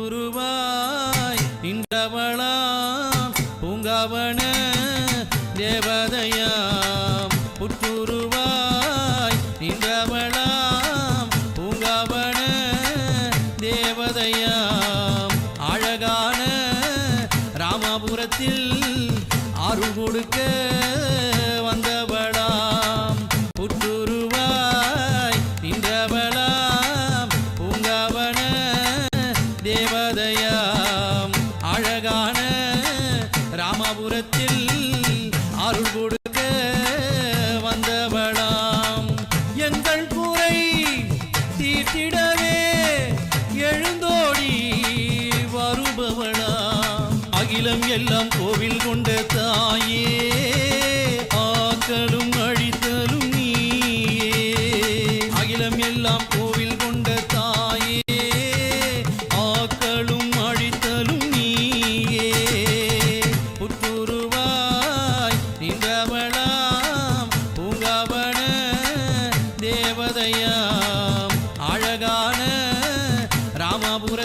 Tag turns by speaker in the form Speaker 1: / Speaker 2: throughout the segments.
Speaker 1: புத்துருவாய் நின்றவளாம் பூங்காவன தேவதையாம். புற்றுருவாய் நின்றவளாம். பூங்காவன தேவதையாம். அழகான ராமபுரத்தில் அருள் கொடுக்க வந்தவளாம். புற்றுருவாய் நின்றவளாம். பூங்காவன தேவ தீர்த்திடவே எழுந்தோடி வருபவளா. அகிலம் எல்லாம் கோவில் கொண்ட தாயே ஆக்களும் அழித்தலும் நீயே. அகிலம் எல்லாம்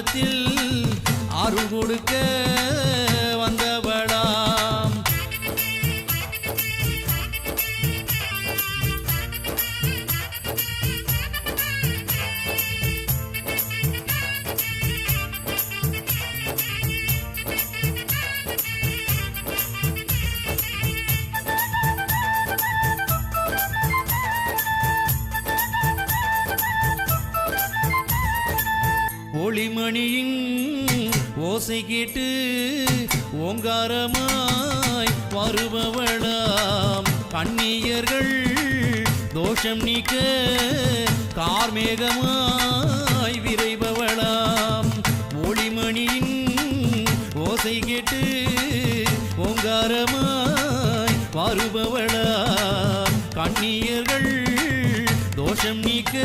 Speaker 1: காலத்தில் அருள் கொடுக்க மணியின் ஓசை கேட்டு ஓங்காரமாய் வருபவளாம். கண்ணியர்கள் தோஷம் நீக்க கார்மேகமாய் விரைபவளாம். ஒளிமணியின் ஓசை கேட்டு ஓங்காரமாய் வருபவளாம். கண்ணியர்கள் தோஷம் நீக்க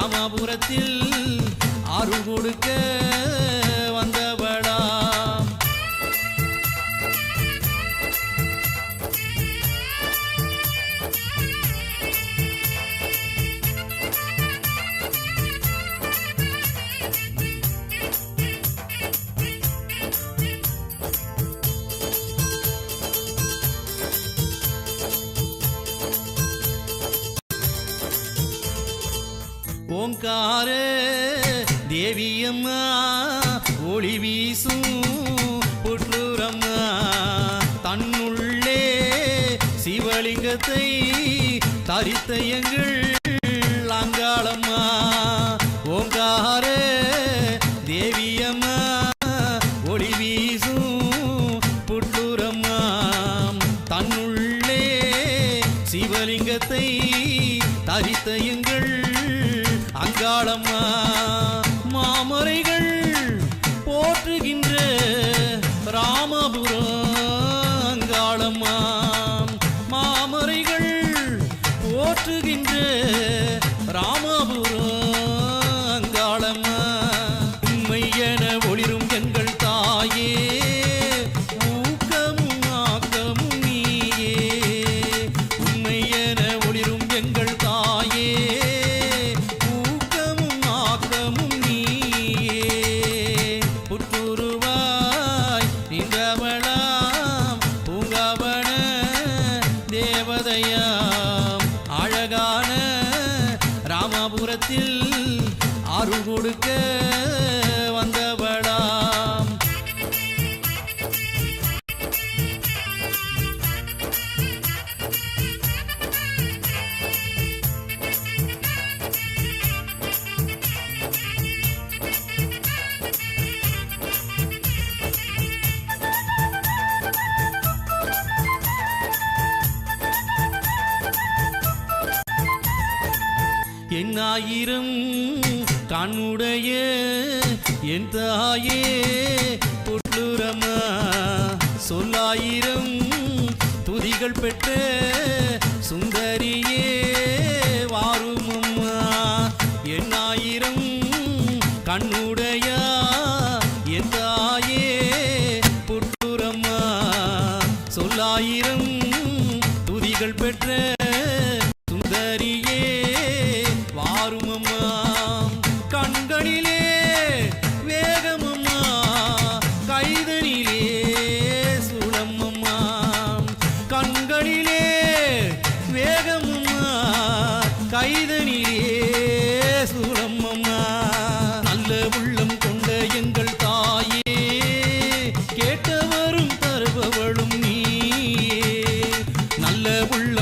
Speaker 1: ராமபுரத்தில் ஆறு கொடுக்க ஓங்கார தேவியம்மா ஒளி வீசும் புற்றுரம்மா. தன்னுள்ளே சிவலிங்கத்தை தரித்த எங்கள் அங்காளம்மா. ஓங்கார தேவியம்மா ஒளி வீசும் புற்றுரம்மா. தன்னுள்ளே சிவலிங்கத்தை தரித்த எங்கள் அங்காளம்மா என்னாயிரம்? கண்ணுடைய என் தாயே புட்லுரமா சொல்லாயிரம். துதிகள் பெற்ற வேகமம்மா கைதனிலே சுடமம்மா நல்ல உள்ளம் கொண்ட எங்கள் தாயே கேட்டவரும் தருபவளும் நீயே. நல்ல உள்ளம்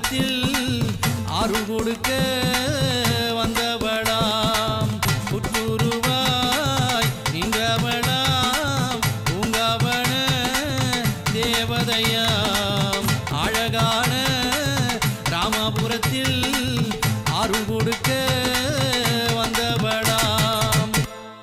Speaker 1: காலத்தில் அருள் கொடுக்க